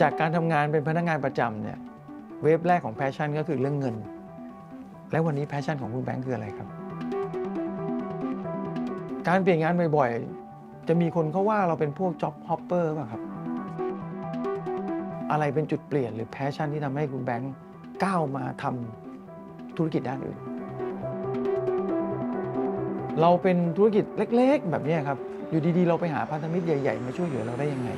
จากการทำงานเป็นพนักงานประจำเนี่ยเวฟแรกของแพชชั่นก็คือเรื่องเงิน แล้ววันนี้แพชชั่นของคุณแบงค์คืออะไรครับ การเปลี่ยนงานบ่อยๆ จะมีคนเขาว่าเราเป็นพวกจ็อบฮอปเปอร์ป่ะครับ อะไรเป็นจุดเปลี่ยนหรือแพชชั่นที่ทำให้คุณแบงค์ก้าวมาทำธุรกิจด้านอื่น เราเป็นธุรกิจเล็ก ๆ แบบนี้ครับ อยู่ดีๆ เราไปหาพันธมิตรใหญ่ ๆ มาช่วยเหลือเราได้ยังไง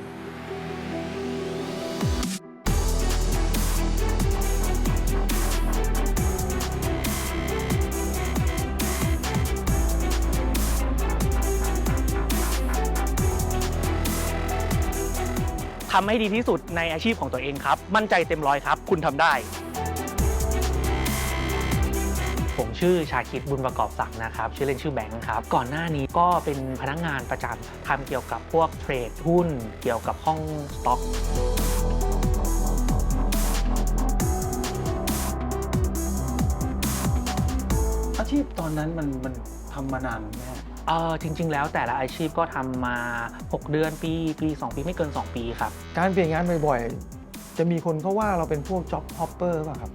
ทำให้ดีที่สุดในอาชีพของตัวเองครับ มั่นใจเต็มร้อยครับ คุณทำได้ ผมชื่อชาคิดบุญประกอบศักดิ์นะครับ ชื่อเล่นชื่อแบงค์ครับ ก่อนหน้านี้ก็เป็นพนักงานประจำทำเกี่ยวกับพวกเทรดหุ้น เกี่ยวกับห้องสต็อกอาชีพตอนนั้นมันมันทำมานานไหมฮะเออจริง ๆ แล้วแต่ละอาชีพก็ทำมา 6 เดือนปีปี2ปีไม่เกิน 2 ปีครับ การเปลี่ยนงานบ่อยๆ จะมีคนเขาว่าเราเป็นพวกจ็อบฮอปเปอร์ป่ะครับ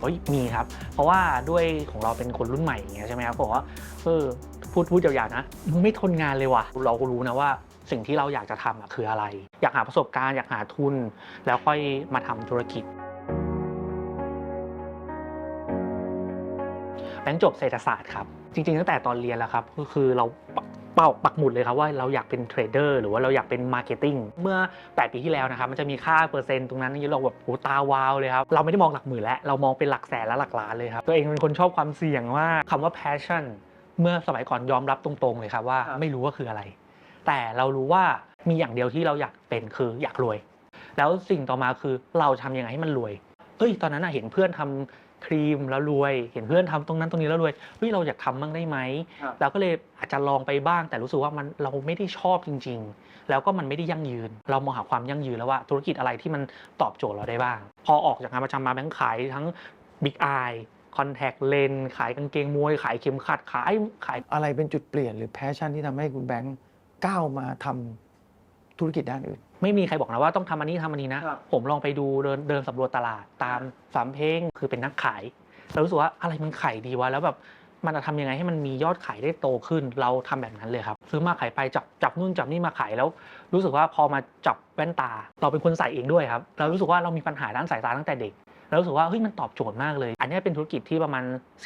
โอ้ยมีครับ เพราะว่าด้วยของเราเป็นคนรุ่นใหม่อย่างเงี้ยใช่ไหมครับบอกว่าเออพูดพูดยาวๆนะมึงไม่ทนงานเลยว่ะ เราก็รู้นะว่าสิ่งที่เราอยากจะทำอะคืออะไร อยากหาประสบการณ์ อยากหาทุน แล้วค่อยมาทำธุรกิจแบงค์จบเศรษฐศาสตร์ครับ จริงๆ ตั้งแต่ตอนเรียนแล้วครับก็คือเรา เป้าปักหมุดเลยครับว่าเราอยากเป็นเทรดเดอร์หรือว่าเราอยากเป็นมาร์เก็ตติ้งเมื่อ 8 ปีที่แล้วนะครับมันจะมีค่าเปอร์เซ็นต์ตรงนั้นนี่เราแบบโหตาวาวเลยครับ เราไม่ได้มองหลักหมื่นแล้ว เรามองเป็นหลักแสนและหลักล้านเลยครับ ตัวเองเป็นคนชอบความเสี่ยงว่ากคำว่า passion เมื่อสมัยก่อนยอมรับตรงๆเลยครับว่าครับไม่รู้ว่าคืออะไร แต่เรารู้ว่ามีอย่างเดียวที่เราอยากเป็นคืออยากรวย แล้วสิ่งต่อมาคือเราทำยังไงให้มันรวยเอ้ยตอนนั้นน่ะเห็นเพื่อนทำ ครีมแล้วรวย เห็นเพื่อนทำตรงนั้นตรงนี้แล้วรวยเฮ้ยเราอยากทำบ้างได้ไหมครับเราก็เลยอาจจะลองไปบ้าง แต่รู้สึกว่ามันเราไม่ได้ชอบจริง ๆ แล้วก็มันไม่ได้ยั่งยืน เรามองหาความยั่งยืนแล้วว่าธุรกิจอะไรที่มันตอบโจทย์เราได้บ้าง พอออกจากงานประจำมาแบงค์ขายทั้ง Big Eye Contact Lens ขายกางเกงมวย ขายเข็มขัดขายขายอะไรเป็นจุดเปลี่ยนหรือแพชชั่นที่ทำให้คุณแบงค์ก้าวมาทำ ธุรกิจด้านอื่น ไม่มีใครบอกนะว่าต้องทำอันนี้ทำอันนี้นะ ครับผมลองไปดูเดินเดินสำรวจตลาดตามสามเพลงคือเป็นนักขายเรารู้สึกว่าอะไรมันขายดีวะแล้วแบบมันจะทำยังไงให้มันมียอดขายได้โตขึ้น เราทำแบบนั้นเลยครับ ซื้อมาขายไปจับจับนู่นจับนี่มาขายแล้ว รู้สึกว่าพอมาจับแว่นตา เราเป็นคนใส่เองด้วยครับ เรารู้สึกว่าเรามีปัญหาด้านสายตาตั้งแต่เด็ก เรารู้สึกว่าเฮ้ยมันตอบโจทย์มากเลย อันนี้เป็นธุรกิจที่ประมาณ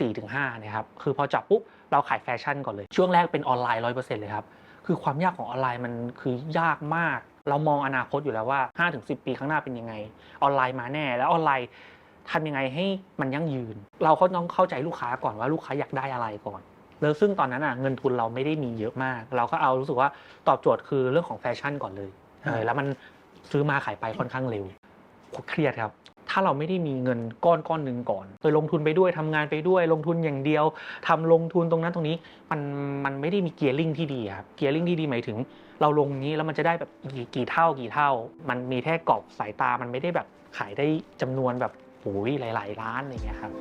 4-5เนี่ยครับ คือพอจับปุ๊บเราขายแฟชั่นก่อนเลย ช่วงแรกเป็นออนไลน์ร้อยเปอร์เซ็นต์เลยครับ คือความยากของออนไลน์มันคือยากมาก เรามองอนาคตอยู่แล้วว่า 5-10 ปีข้างหน้าเป็นยังไง ออนไลน์มาแน่ แล้วออนไลน์ทำยังไงให้มันยั่งยืน เราก็ต้องเข้าใจลูกค้าก่อนว่าลูกค้าอยากได้อะไรก่อนแล้วซึ่งตอนนั้นอะเงินทุนเราไม่ได้มีเยอะมาก เราก็เอารู้สึกว่าตอบโจทย์คือเรื่องของแฟชั่นก่อนเลยแล้วมันซื้อมาขายไปค่อนข้างเร็วเครียดครับ ถ้าเราไม่ได้มีเงินก้อนก้อนหนึ่งก่อนโดยลงทุนไปด้วยทำงานไปด้วยลงทุนอย่างเดียวทำลงทุนตรงนั้นตรงนี้มันมันไม่ได้มีเกียร์ลิงที่ดีครับเกียร์ลิงที่ดีหมายถึง เราลงนี้แล้วมันจะได้แบบกี่เท่ากี่เท่า มันมีแค่กรอบสายตามันไม่ได้แบบขายได้จำนวนแบบโอ้ยหลาย ๆ ล้านอะไรเงี้ยครับ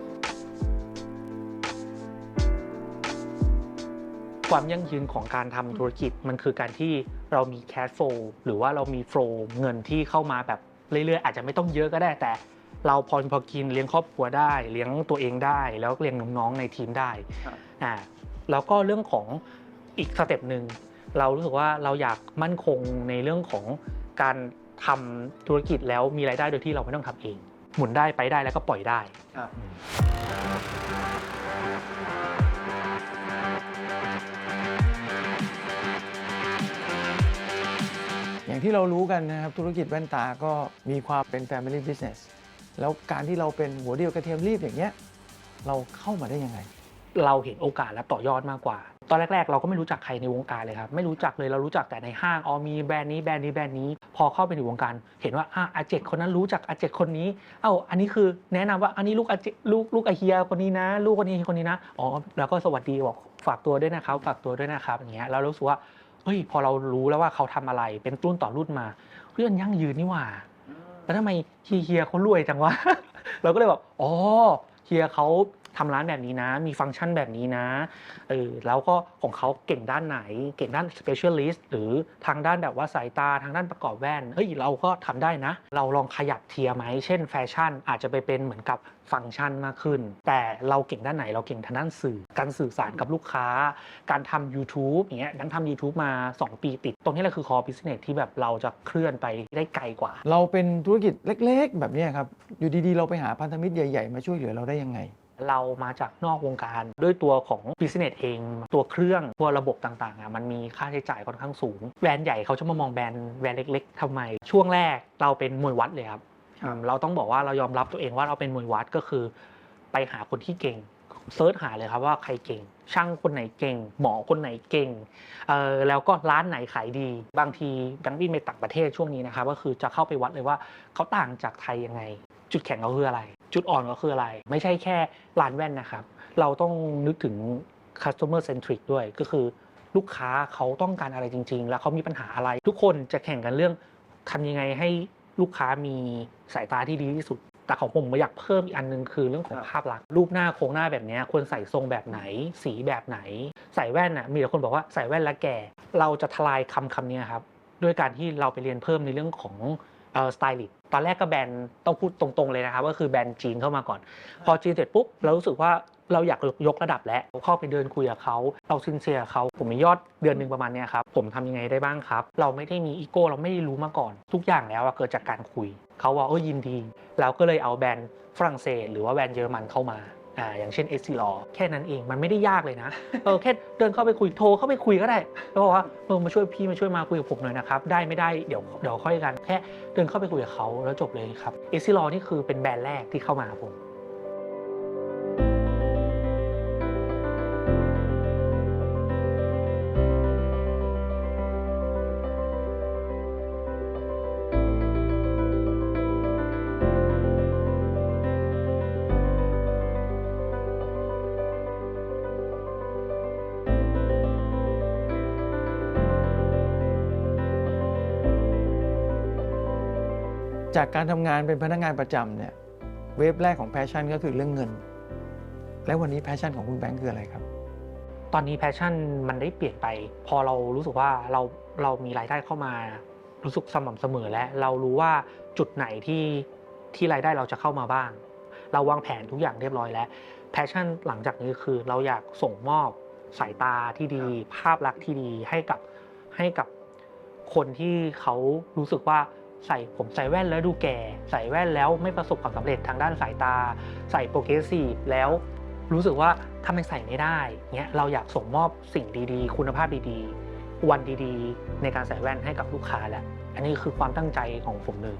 ความยั่งยืนของการทำธุรกิจมันคือการที่เรามีแคชโฟลหรือว่าเรามีโฟลเงินที่เข้ามาแบบเรื่อยๆ อาจจะไม่ต้องเยอะก็ได้แต่ เราพอพอกินเลี้ยงครอบครัวได้ เลี้ยงตัวเองได้ แล้วเลี้ยงน้องๆในทีมได้ครับอ่าแล้วก็เรื่องของอีกสเต็ปหนึ่งเรารู้สึกว่าเราอยากมั่นคงในเรื่องของการทำธุรกิจแล้วมีรายได้โดยที่เราไม่ต้องทำเอง หมุนได้ไปได้แล้วก็ปล่อยได้ครับอืมอย่างที่เรารู้กันนะครับธุรกิจแว่นตาก็มีความเป็น Family Business แล้วการที่เราเป็นหัวเดียวกระเทียมรีบอย่างเงี้ยเราเข้ามาได้ยังไง เราเห็นโอกาสและต่อยอดมากกว่า ตอนแรก ๆ เราก็ไม่รู้จักใครในวงการเลยครับ ไม่รู้จักเลยเรารู้จักแต่ในห้างอ๋อมีแบรนด์นี้แบรนด์นี้แบรนด์นี้ พอเข้าไปในวงการ เห็นว่าอะอาเจกคนนั้นรู้จักอาเจกคนนี้ เอ้าอันนี้คือแนะนำว่าอันนี้ลูกอาเจลูกลูกอาเฮียคนนี้นะ ลูกคนนี้คนนี้นะอ๋อแล้วก็สวัสดีบอกฝากตัวด้วยนะครับฝากตัวด้วยนะครับอย่างเงี้ยแล้วรู้สึกว่าเฮ้ยพอเรารู้แล้วว่าเขาทำอะไรเป็นรุ่นต่อรุ่นมาเรื่องยั่งยืนนี่หว่า แล้วทำไมเฮียเขารวยจังวะ เราก็เลยแบบอ๋อเฮียเขา ททำร้านแบบนี้นะ มีฟังก์ชันแบบนี้นะเออแล้วก็ของเขาเก่งด้านไหน เก่งด้าน specialist หรือทางด้านแบบว่าสายตาทางด้านประกอบแว่นเฮ้ยเราก็ทำได้นะ เราลองขยับเทียร์ไหมเช่นแฟชั่น อาจจะไปเป็นเหมือนกับฟังก์ชันมากขึ้น แต่เราเก่งด้านไหนเราเก่งทางด้านสื่อ การสื่อสารกับลูกค้า การทำ YouTube อย่างเงี้ยดังทำ YouTube มา 2 ปีติด ตรงนี้แหละคือ core business ที่แบบเราจะเคลื่อนไปได้ไกลกว่า เราเป็นธุรกิจเล็ก ๆ แบบนี้ครับ อยู่ดีๆ เราไปหาพันธมิตรใหญ่ ๆ มาช่วยเหลือเราได้ยังไง เรามาจากนอกวงการด้วยตัวของ business เอง ตัวเครื่องตัวระบบต่างๆอะมันมีค่าใช้จ่ายค่อนข้างสูง แบรนด์ใหญ่เขาจะมามองแบรนด์แบรนด์เล็ก ๆทำไม ช่วงแรกเราเป็นมวยวัดเลยครับอืมเราต้องบอกว่าเรายอมรับตัวเองว่าเราเป็นมวยวัดก็คือ ไปหาคนที่เก่งเซิร์ชหาเลยครับว่าใครเก่ง ช่างคนไหนเก่ง หมอคนไหนเก่งเออแล้วก็ร้านไหนขายดี บางทีดังบินไปต่างประเทศช่วงนี้นะครับก็คือจะเข้าไปวัดเลยว่าเขาต่างจากไทยยังไง จุดแข็งเขาคืออะไร จุดอ่อนเขาคืออะไร ไม่ใช่แค่ร้านแว่นนะครับ เราต้องนึกถึง customer centric ด้วยก็คือลูกค้าเขาต้องการอะไรจริง ๆ แล้วเขามีปัญหาอะไร ทุกคนจะแข่งกันเรื่องทำยังไงให้ลูกค้ามีสายตาที่ดีที่สุด แต่ของผมอยากเพิ่มอีกอันนึงคือเรื่องของครับภาพลักษณ์รูปหน้าโครงหน้าแบบเนี้ยควรใส่ทรงแบบไหน สีแบบไหน ใส่แว่นน่ะมีแต่คนบอกว่าใส่แว่นแล้วแก่ เราจะทลายคำคำนี้ครับด้วยการที่เราไปเรียนเพิ่มในเรื่องของเอ่อ สไตลิสต์ตอนแรกก็แบรนด์ต้องพูดตรงๆเลยนะครับก็คือแบรนด์จีนเข้ามาก่อน พอจีนเสร็จปุ๊บเรารู้สึกว่าเราอยากยกระดับแล้วเข้าไปเดินคุยกับเขาเราซินเซียร์กับเขาผมมียอดเดือนหนึ่งประมาณเนี้ยครับผมทำยังไงได้บ้างครับ เราไม่ได้มีอีโก้เราไม่ได้รู้มาก่อน ทุกอย่างแล้วอะเกิดจากการคุยเขาว่าเออยินดี เราก็เลยเอาแบรนด์ฝรั่งเศส หรือว่าแบรนด์เยอรมันเข้ามา อ่าอย่างเช่นเอสซีลอแค่นั้นเองมันไม่ได้ยากเลยนะเออแค่เดินเข้าไปคุยโทรเข้าไปคุยก็ได้แล้วบอกว่าเออมาช่วยพี่มาช่วยมาคุยกับผมหน่อยนะครับได้ไม่ได้เดี๋ยวเดี๋ยวค่อยกัน แค่เดินเข้าไปคุยกับเขาแล้วจบเลยครับเอสซีลอนี่คือเป็นแบรนด์แรกที่เข้ามาครับผม จากการทำงานเป็นพนักงานประจำเนี่ยเวฟแรกของแพชชั่นก็คือเรื่องเงิน แล้ววันนี้แพชชั่นของคุณแบงค์คืออะไรครับ ตอนนี้แพชชั่นมันได้เปลี่ยนไป พอเรารู้สึกว่าเราเรามีรายได้เข้ามารู้สึกสม่ำเสมอและเรารู้ว่าจุดไหนที่ที่รายได้เราจะเข้ามาบ้าง เราวางแผนทุกอย่างเรียบร้อยแล้วแพชชั่นหลังจากนี้คือเราอยากส่งมอบสายตาที่ดี ภาพลักษณ์ที่ดีให้กับให้กับคนที่เขารู้สึกว่า ใส่ผมใส่แว่นแล้วดูแก่ ใส่แว่นแล้วไม่ประสบความสำเร็จทางด้านสายตา ใส่โปรเกรสซีฟแล้วรู้สึกว่าถ้าไมใส่ไม่ได้เงี้ยเราอยากส่งมอบสิ่งดีๆ คุณภาพดีๆ วันดีๆ ในการใส่แว่นให้กับลูกค้าแหละอันนี้คือความตั้งใจของผมเลย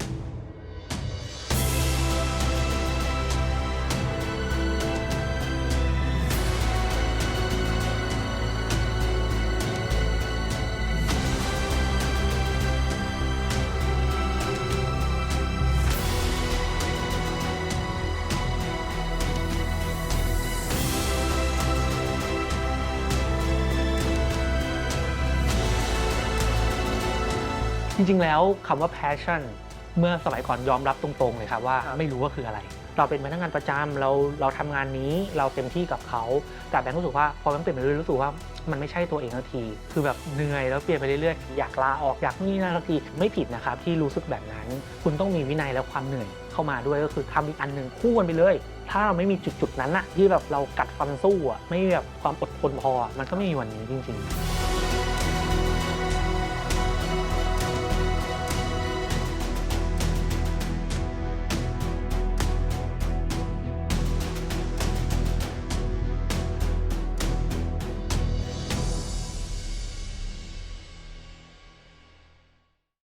จริงๆ แล้วคำว่า passion เมื่อสมัยก่อนยอมรับตรงๆ เลยครับว่าไม่รู้ว่าคืออะไร เราเป็นพนักงานประจำเราเราทำงานนี้เราเต็มที่กับเขาแต่แบงค์รู้สึกว่าพอแบงค์เปลี่ยนไปเรื่อยๆรู้สึกว่ามันไม่ใช่ตัวเองสักที คือแบบเหนื่อยแล้วเปลี่ยนไปเรื่อยๆอยากลาออกอยากนี่นั่นสักทีไม่ผิดนะครับที่รู้สึกแบบนั้น คุณต้องมีวินัยและความเหนื่อยเข้ามาด้วยก็คือทำอีกอันหนึ่งคู่กันไปเลย ถ้าเราไม่มีจุดๆนั้นอะที่แบบเรากัดฟันสู้อะไม่มีแบบความอดทนพออะมันก็ไม่มีวันนี้จริง ๆ